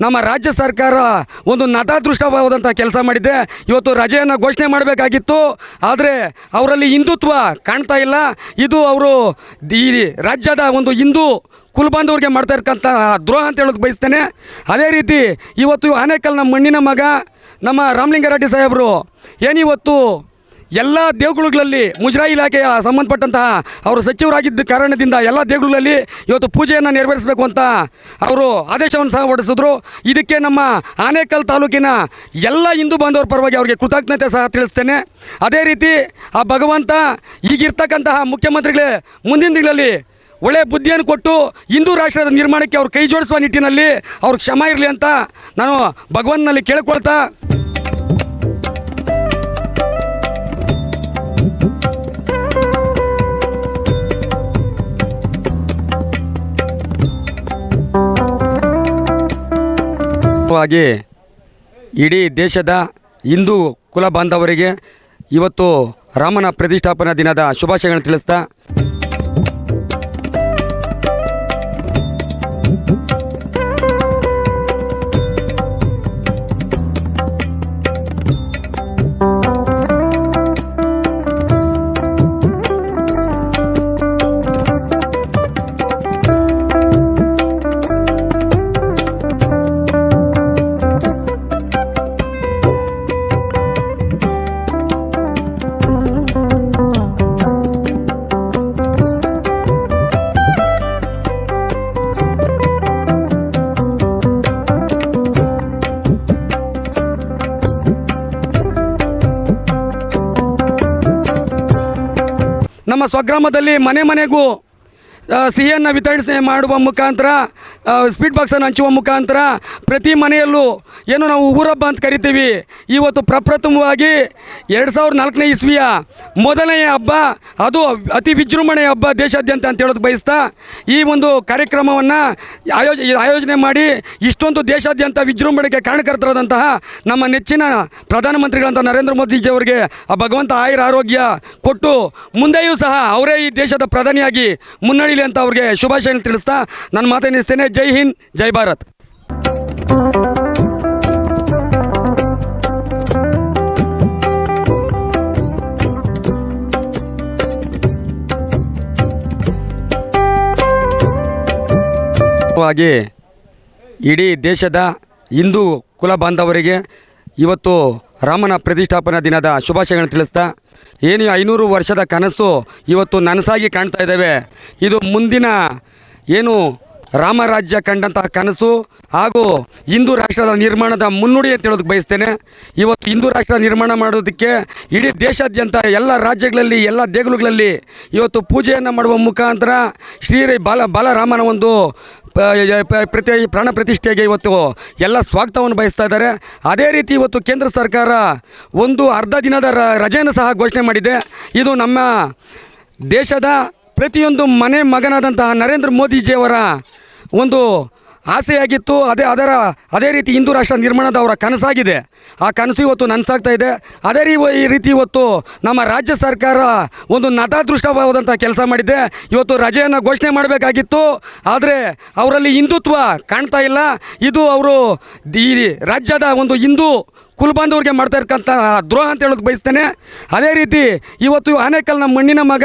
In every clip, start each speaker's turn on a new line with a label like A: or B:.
A: ನಮ್ಮ ರಾಜ್ಯ ಸರ್ಕಾರ ಒಂದು ನತಾದೃಷ್ಟವಾದಂಥ ಕೆಲಸ ಮಾಡಿದೆ. ಇವತ್ತು ರಜೆಯನ್ನು ಘೋಷಣೆ ಮಾಡಬೇಕಾಗಿತ್ತು. ಆದರೆ ಅವರಲ್ಲಿ ಹಿಂದುತ್ವ ಕಾಣ್ತಾ ಇಲ್ಲ. ಇದು ಅವರು ಈ ರಾಜ್ಯದ ಒಂದು ಹಿಂದೂ ಕುಲ್ಬಾಂಧವ್ರಿಗೆ ಮಾಡ್ತಾ ಇರ್ತಕ್ಕಂಥ ದ್ರೋಹ ಅಂತ ಹೇಳೋದು ಬಯಸ್ತೇನೆ. ಅದೇ ರೀತಿ ಇವತ್ತು ಆನೇಕಲ್ ನಮ್ಮ ಮಣ್ಣಿನ ಮಗ ನಮ್ಮ ರಾಮಲಿಂಗಾರೆಡ್ಡಿ ಸಾಹೇಬರು ಏನಿವತ್ತು ಎಲ್ಲ ದೇಗುಲಗಳಲ್ಲಿ ಮುಜರಾಯಿ ಇಲಾಖೆಯ ಸಂಬಂಧಪಟ್ಟಂತಹ ಅವರು ಸಚಿವರಾಗಿದ್ದ ಕಾರಣದಿಂದ ಎಲ್ಲ ದೇಗುಲಗಳಲ್ಲಿ ಇವತ್ತು ಪೂಜೆಯನ್ನು ನೆರವೇರಿಸಬೇಕು ಅಂತ ಅವರು ಆದೇಶವನ್ನು ಸಹ ಹೊರಡಿಸಿದ್ರು. ಇದಕ್ಕೆ ನಮ್ಮ ಆನೇಕಲ್ ತಾಲೂಕಿನ ಎಲ್ಲ ಹಿಂದೂ ಬಾಂಧವರ ಪರವಾಗಿ ಅವರಿಗೆ ಕೃತಜ್ಞತೆ ಸಹ ತಿಳಿಸ್ತೇನೆ. ಅದೇ ರೀತಿ ಆ ಭಗವಂತ ಈಗಿರ್ತಕ್ಕಂತಹ ಮುಖ್ಯಮಂತ್ರಿಗಳೇ ಮುಂದಿನ ದಿನಗಳಲ್ಲಿ ಒಳ್ಳೆ ಬುದ್ಧಿಯನ್ನು ಕೊಟ್ಟು ಹಿಂದೂ ರಾಷ್ಟ್ರದ ನಿರ್ಮಾಣಕ್ಕೆ ಅವರು ಕೈ ಜೋಡಿಸುವ ನಿಟ್ಟಿನಲ್ಲಿ ಅವ್ರಿಗೆ ಕ್ಷಮ ಇರಲಿ ಅಂತ ನಾನು ಭಗವಂತನಲ್ಲಿ ಕೇಳ್ಕೊಳ್ತಾ ವಾಗಿ ಇಡೀ ದೇಶದ ಹಿಂದೂ ಕುಲ ಬಾಂಧವರಿಗೆ ಇವತ್ತು ರಾಮನ ಪ್ರತಿಷ್ಠಾಪನಾ ದಿನದ ಶುಭಾಶಯಗಳನ್ನು ತಿಳಿಸ್ತಾ ನಮ್ಮ ಸ್ವಗ್ರಾಮದಲ್ಲಿ ಮನೆ ಮನೆಗೂ ಸಿಹಿಯನ್ನು ವಿತರಿಸಿ ಮಾಡುವ ಮುಖಾಂತರ ಸ್ಪೀಡ್ ಬಾಕ್ಸನ್ನು ಹಂಚುವ ಮುಖಾಂತರ ಪ್ರತಿ ಮನೆಯಲ್ಲೂ ಏನು ನಾವು ಊರಬ್ಬ ಅಂತ ಕರಿತೀವಿ. ಇವತ್ತು ಪ್ರಪ್ರಥಮವಾಗಿ ಎರಡು ಸಾವಿರದ ನಾಲ್ಕನೇ ಇಸ್ವಿಯ ಮೊದಲನೆಯ ಹಬ್ಬ, ಅದು ಅತಿ ವಿಜೃಂಭಣೆಯ ಹಬ್ಬ ದೇಶಾದ್ಯಂತ ಅಂತ ಹೇಳೋದು ಬಯಸ್ತಾ, ಈ ಒಂದು ಕಾರ್ಯಕ್ರಮವನ್ನು ಆಯೋಜ, ಆಯೋಜನೆ ಮಾಡಿ ಇಷ್ಟೊಂದು ದೇಶಾದ್ಯಂತ ವಿಜೃಂಭಣೆಗೆ ಕಾರಣಕರ್ತರಾದಂತಹ ನಮ್ಮ ನೆಚ್ಚಿನ ಪ್ರಧಾನಮಂತ್ರಿಗಳಂತ ನರೇಂದ್ರ ಮೋದಿಜಿಯವರಿಗೆ ಆ ಭಗವಂತ ಆಯುರ ಆರೋಗ್ಯ ಕೊಟ್ಟು, ಮುಂದೆಯೂ ಸಹ ಅವರೇ ಈ ದೇಶದ ಪ್ರಧಾನಿಯಾಗಿ ಮುನ್ನಡೆಯಲಿ ಅಂತ ಅವ್ರಿಗೆ ಶುಭಾಶಯ ತಿಳಿಸ್ತಾ ನನ್ನ ಮಾತೇನಿಸ್ತೇನೆ ಜೈ ಹಿಂದ್, ಜೈ ಭಾರತ್. ವಾಗಿ ಇಡೀ ದೇಶದ ಹಿಂದೂ ಕುಲ ಬಾಂಧವರಿಗೆ ಇವತ್ತು ರಾಮನ ಪ್ರತಿಷ್ಠಾಪನಾ ದಿನದ ಶುಭಾಶಯಗಳನ್ನು ತಿಳಿಸ್ತಾ ಏನು ಐನೂರು ವರ್ಷದ ಕನಸು ಇವತ್ತು ನನಸಾಗಿ ಕಾಣ್ತಾ ಇದ್ದಾವೆ. ಇದು ಮುಂದಿನ ಏನು ರಾಮರಾಜ್ಯ ಕಂಡಂತಹ ಕನಸು ಹಾಗೂ ಹಿಂದೂ ರಾಷ್ಟ್ರದ ನಿರ್ಮಾಣದ ಮುನ್ನುಡಿ ಅಂತ ಹೇಳೋದಕ್ಕೆ ಬಯಸ್ತೇನೆ. ಇವತ್ತು ಹಿಂದೂ ರಾಷ್ಟ್ರ ನಿರ್ಮಾಣ ಮಾಡೋದಕ್ಕೆ ಇಡೀ ದೇಶಾದ್ಯಂತ ಎಲ್ಲ ರಾಜ್ಯಗಳಲ್ಲಿ, ಎಲ್ಲ ದೇಗುಲಗಳಲ್ಲಿ ಇವತ್ತು ಪೂಜೆಯನ್ನು ಮಾಡುವ ಮುಖಾಂತರ ಶ್ರೀ ಬಾಲ, ಬಾಲರಾಮನ ಒಂದು ಪ್ರತಿ, ಪ್ರಾಣ ಪ್ರತಿಷ್ಠೆಗೆ ಇವತ್ತು ಎಲ್ಲ ಸ್ವಾಗತವನ್ನು ಬಯಸ್ತಾ ಇದ್ದಾರೆ. ಅದೇ ರೀತಿ ಇವತ್ತು ಕೇಂದ್ರ ಸರ್ಕಾರ ಒಂದು ಅರ್ಧ ದಿನದ ರಜೆಯನ್ನು ಸಹ ಘೋಷಣೆ ಮಾಡಿದೆ. ಇದು ನಮ್ಮ ದೇಶದ ಪ್ರತಿಯೊಂದು ಮನೆ ಮಗನಾದಂತಹ ನರೇಂದ್ರ ಮೋದಿಜಿಯವರ ಒಂದು ಆಸೆಯಾಗಿತ್ತು, ಅದೇ ಅದರ, ಅದೇ ರೀತಿ ಹಿಂದೂ ರಾಷ್ಟ್ರ ನಿರ್ಮಾಣದ ಅವರ ಕನಸಾಗಿದೆ. ಆ ಕನಸು ಇವತ್ತು ನನಸಾಗ್ತಾ ಇದೆ. ಅದೇ ರೀ ಈ ರೀತಿ ಇವತ್ತು ನಮ್ಮ ರಾಜ್ಯ ಸರ್ಕಾರ ಒಂದು ನತಾದೃಷ್ಟವಾದಂಥ ಕೆಲಸ ಮಾಡಿದೆ. ಇವತ್ತು ರಜೆಯನ್ನು ಘೋಷಣೆ ಮಾಡಬೇಕಾಗಿತ್ತು. ಆದರೆ ಅವರಲ್ಲಿ ಹಿಂದುತ್ವ ಕಾಣ್ತಾ ಇಲ್ಲ. ಇದು ಅವರು ಈ ರಾಜ್ಯದ ಒಂದು ಹಿಂದೂ ಕುಲ್ಬಾಂಧವ್ರಿಗೆ ಮಾಡ್ತಾ ಇರ್ತಕ್ಕಂಥ ದ್ರೋಹ ಅಂತ ಹೇಳೋದು ಬಯಸ್ತೇನೆ. ಅದೇ ರೀತಿ ಇವತ್ತು ಆನೇಕಲ್ ನಮ್ಮ ಮಣ್ಣಿನ ಮಗ,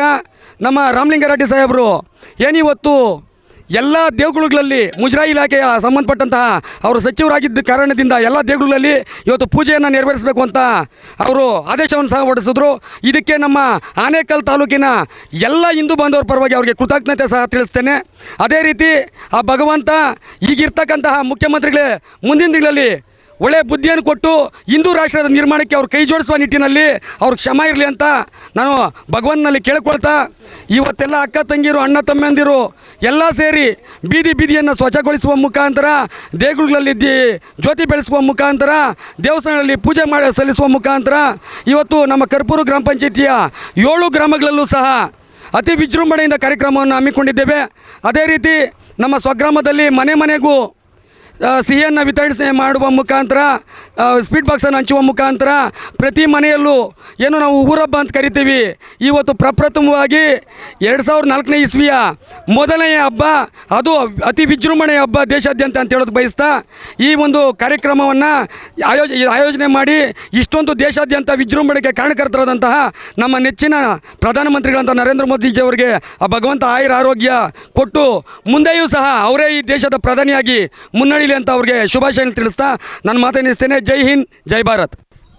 A: ನಮ್ಮ ರಾಮಲಿಂಗಾರೆಡ್ಡಿ ಸಾಹೇಬರು ಏನಿವತ್ತು ಎಲ್ಲ ದೇಗುಲಗಳಲ್ಲಿ ಮುಜರಾಯಿ ಇಲಾಖೆಯ ಸಂಬಂಧಪಟ್ಟಂತಹ ಅವರು ಸಚಿವರಾಗಿದ್ದ ಕಾರಣದಿಂದ ಎಲ್ಲ ದೇಗುಲಗಳಲ್ಲಿ ಇವತ್ತು ಪೂಜೆಯನ್ನು ನೆರವೇರಿಸಬೇಕು ಅಂತ ಅವರು ಆದೇಶವನ್ನು ಸಹ ಹೊರಡಿಸಿದ್ರು. ಇದಕ್ಕೆ ನಮ್ಮ ಆನೇಕಲ್ ತಾಲೂಕಿನ ಎಲ್ಲ ಹಿಂದೂ ಬಾಂಧವರ ಪರವಾಗಿ ಅವರಿಗೆ ಕೃತಜ್ಞತೆ ಸಹ ತಿಳಿಸ್ತೇನೆ. ಅದೇ ರೀತಿ ಆ ಭಗವಂತ ಈಗಿರ್ತಕ್ಕಂತಹ ಮುಖ್ಯಮಂತ್ರಿಗಳೇ ಮುಂದಿನ ದಿನಗಳಲ್ಲಿ ಒಳ್ಳೆ ಬುದ್ಧಿಯನ್ನು ಕೊಟ್ಟು ಹಿಂದೂ ರಾಷ್ಟ್ರದ ನಿರ್ಮಾಣಕ್ಕೆ ಅವ್ರು ಕೈ ಜೋಡಿಸುವ ನಿಟ್ಟಿನಲ್ಲಿ ಅವ್ರಿಗೆ ಕ್ಷಮ ಇರಲಿ ಅಂತ ನಾನು ಭಗವಂತನಲ್ಲಿ ಕೇಳ್ಕೊಳ್ತಾ, ಇವತ್ತೆಲ್ಲ ಅಕ್ಕ ತಂಗಿರು, ಅಣ್ಣ ತಮ್ಮಂದಿರು ಎಲ್ಲ ಸೇರಿ ಬೀದಿ ಬೀದಿಯನ್ನು ಸ್ವಚ್ಛಗೊಳಿಸುವ ಮುಖಾಂತರ, ದೇಗುಲಗಳಲ್ಲಿ ಜ್ಯೋತಿ ಬೆಳೆಸುವ ಮುಖಾಂತರ, ದೇವಸ್ಥಾನಗಳಲ್ಲಿ ಪೂಜೆ ಮಾಡಿ ಸಲ್ಲಿಸುವ ಮುಖಾಂತರ, ಇವತ್ತು ನಮ್ಮ ಕರ್ಪೂರು ಗ್ರಾಮ ಪಂಚಾಯಿತಿಯ ಏಳು ಗ್ರಾಮಗಳಲ್ಲೂ ಸಹ ಅತಿ ವಿಜೃಂಭಣೆಯಿಂದ ಕಾರ್ಯಕ್ರಮವನ್ನು ಹಮ್ಮಿಕೊಂಡಿದ್ದೇವೆ. ಅದೇ ರೀತಿ ನಮ್ಮ ಸ್ವಗ್ರಾಮದಲ್ಲಿ ಮನೆ ಮನೆಗೂ ಸಿಹಿಯನ್ನು ವಿತರಣೆ ಮಾಡುವ ಮುಖಾಂತರ ಸ್ಪೀಡ್ ಬಾಕ್ಸನ್ನು ಹಂಚುವ ಮುಖಾಂತರ ಪ್ರತಿ ಮನೆಯಲ್ಲೂ ಏನು ನಾವು ಊರಬ್ಬ ಅಂತ ಕರಿತೀವಿ. ಇವತ್ತು ಪ್ರಪ್ರಥಮವಾಗಿ ಎರಡು ಸಾವಿರದ ನಾಲ್ಕನೇ ಇಸ್ವಿಯ ಮೊದಲನೆಯ ಹಬ್ಬ, ಅದು ಅತಿ ವಿಜೃಂಭಣೆಯ ಹಬ್ಬ ದೇಶಾದ್ಯಂತ ಅಂತ ಹೇಳೋದು ಬಯಸ್ತಾ ಈ ಒಂದು ಕಾರ್ಯಕ್ರಮವನ್ನು ಆಯೋಜ ಆಯೋಜನೆ ಮಾಡಿ ಇಷ್ಟೊಂದು ದೇಶಾದ್ಯಂತ ವಿಜೃಂಭಣೆಗೆ ಕಾರಣಕರ್ತರಾದಂತಹ ನಮ್ಮ ನೆಚ್ಚಿನ ಪ್ರಧಾನಮಂತ್ರಿಗಳಂತ ನರೇಂದ್ರ ಮೋದಿಜಿಯವರಿಗೆ ಆ ಭಗವಂತ ಆಯುರ ಆರೋಗ್ಯ ಕೊಟ್ಟು ಮುಂದೆಯೂ ಸಹ ಅವರೇ ಈ ದೇಶದ ಪ್ರಧಾನಿಯಾಗಿ ಮುನ್ನಡೀಲಿ ಅಂತ ಅವ್ರಿಗೆ ಶುಭಾಶಯ ತಿಳಿಸ್ತಾ ನನ್ನ ಮಾತೇನಿಸ್ತೇನೆ ಜೈ ಹಿಂದ್ ಜೈ ಭಾರತ್.